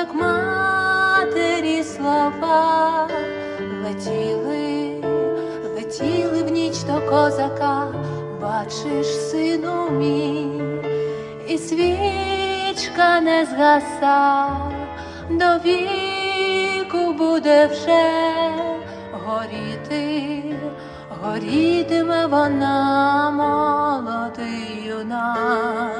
як матері слова. Летіли, летіли в ніч до козака, бачиш, сину мій, і свічка не згаса, до віку буде вже горіти, горітиме вона, молодий юнак,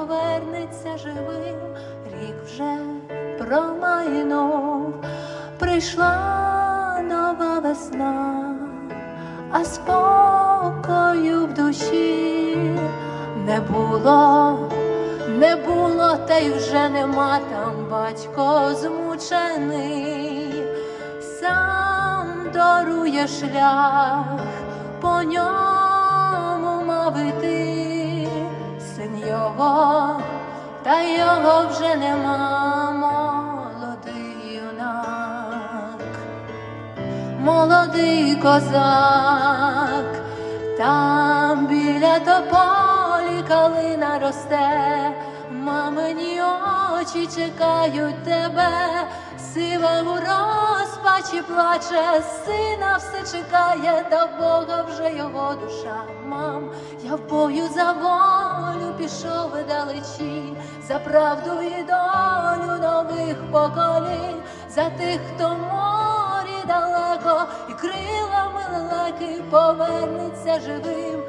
повернеться живим. Рік вже промайнув, прийшла нова весна, а спокою в душі не було, не було, та й вже нема. Там батько змучений, сам дарує шлях, по ньому син його, та його вже нема, молодий юнак. Молодий козак, там біля тополі калина росте, мамині очі чекають тебе, сива у розпачі плаче, сина все чекає, та Бога вже його душа, мам, я в бою за волю пішов далечінь, за правду і долю нових поколінь, за тих, хто морі далеко, і крилами лелеки повернеться живим.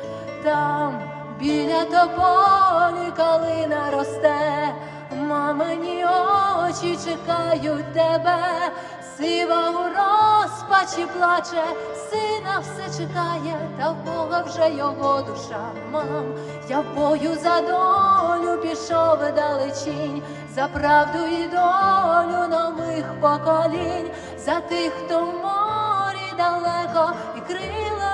Там біля тополі очі чекають тебе, сива у розпачі плаче, сина все чекає, та в Бога вже його душа, мам. Я в бою за долю пішов далечінь, за правду і долю нових поколінь, за тих, хто в морі далеко, і крилами